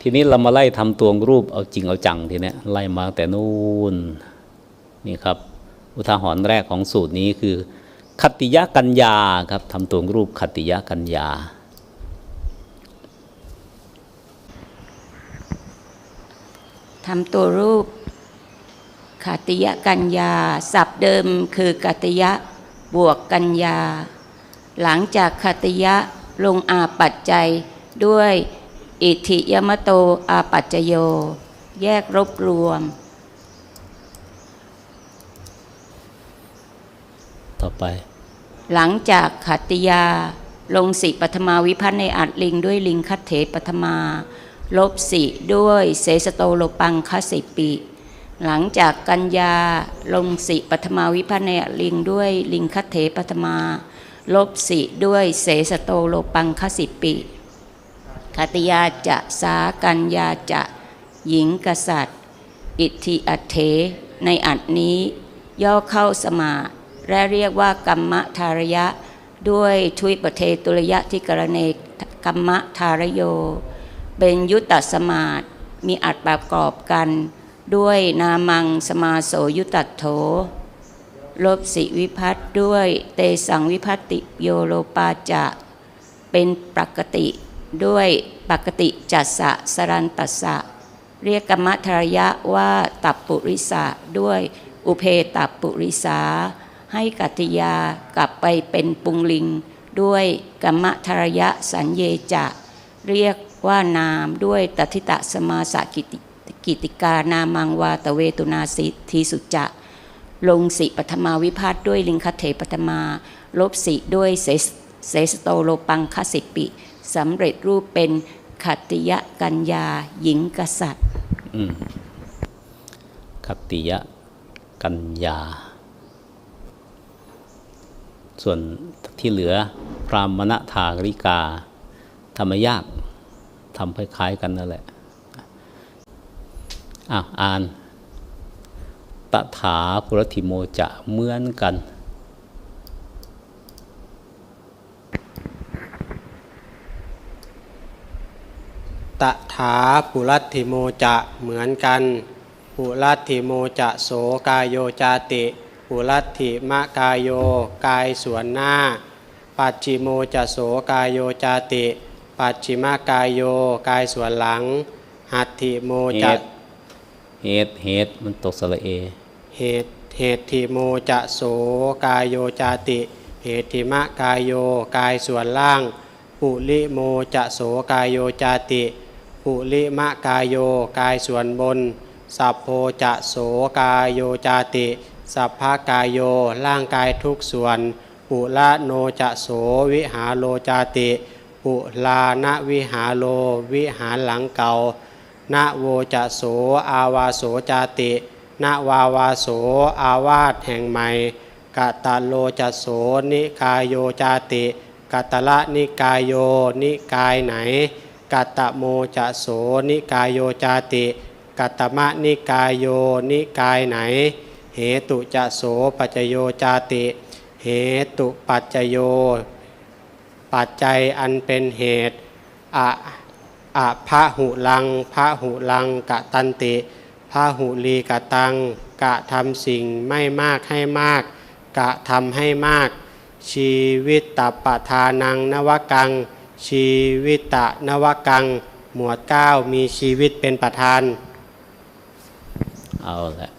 ทีนี้เรามาไล่ทำตัวรูปเอาจริงเอาจังทีนี้ไล่มาตั้งแต่นู่นนี่ครับ อุทาหรณ์แรกของสูตรนี้คือคติยะกัญญาครับทำตัวรูปคติยะกัญญาทำตัวรูปขัตติยกัญญาศัพท์เดิมคือกติยะบวกกัญญา หลังจากขัตติยะลงอาปัจจัยด้วย อิทธิยมโตอาปัจจโย แยกรบรวม ต่อไป หลังจากขัตติยา ลงสิปฐมาวิพัฒน์ในอัดลิงด้วยลิงคัตเถปฐมา ลบสิด้วยเสสโตโลปังคสิปิ หลังจากกัญญา ลงสิปฐมาวิพัฒน์ในอัดลิงด้วยลิงคัตเถปฐมา ลบสิด้วยเสสโตโลปังคสิปิ ขัตติยาจะสากัญญาจะหญิงกษัตริย์ อิทธิอัตเถในอัดนี้ ย่อเข้าสมาและเรียกว่ากรรมทารยะ ด้วยทุยประเทตุรยะที่กรณีกรรมทารโย เป็นยุตตสมาธิมีอัดประกอบกัน ด้วยนามังสมาโสยุตตโถลบสิวิพัตด้วยเตสังวิพัตติโยโลปาจะ เป็นปกติ ด้วยปกติจัสสะสรันตัสสะ เรียกกรรมทารยะว่าตับปุริสะด้วยอุเพตับปุริสา ให้กัติยากลับไปเป็นปุงลิง ด้วยกรรมทารยะสัญเยจะ เรียกว่านามด้วยตติตะสมาสกิติกิติกานามังวาตเวตุนาสิทีสุจะ ลงสิปฐมาวิพาทด้วยลิงคเถปฐมา ลบสิด้วยเสสเสสโตโลปังคสิปิ สำเร็จรูปเป็นขัตติยะกัญญาหญิงกษัตริย์อืมคติยะกัญญา ส่วนที่เหลือพรามณทากริกาทำไม่ยากทำคล้ายๆกันนั่นแหละอะอ่านตถาปุรติโมจะเหมือนกัน ตถาปุรัตถิโมจะเหมือนกันปุรัตถิโมจะโสกายโยจาติปุรัตถิมะกายโยกายส่วนหน้า ปัจจิโมจะโสกายโยจาติ ปัจฉิมกายโยกายส่วนหลัง หัตถิโมเหจะตุเหตุเหตุมันตกสระเอ เหตุเหตุทิโมจะโสกายโยจาติ เหตุทิมะกายโยกายส่วนล่าง ปุลิโมจะโสกายโยจาติ ปุลิมะกายโยกายส่วนบน สัพโพจะโสกายโยจาติ สัพพกายโยร่างกายทุกส่วน ปุละโนจะโสวิหาโลจาติ ปุลานะวิหาโลวิหารหลังเก่านะโวจะโสอาวาโสจาตินะวาวาโสอาวาสแห่งใหม่กะตะโลจะโสนิกายโยจาติกัตตละนิกายโยนิกายไหน กัตตะโมจะโสนิกายโยจาติ กัตตมะนิกายโยนิกายไหน เหตุจะโสปัจโยจาติ เหตุปัจจโย ปัจจัยอันเป็นเหตุอะอะพะหุลังพะหุลังกะตันติพะหุลีกะตัง กะทำสิ่งไม่มากให้มาก กะทำให้มาก ชีวิตตปะทานังนวกัง ชีวิตตะนวกัง หมวดเก้ามีชีวิตเป็นประธาน เอาละ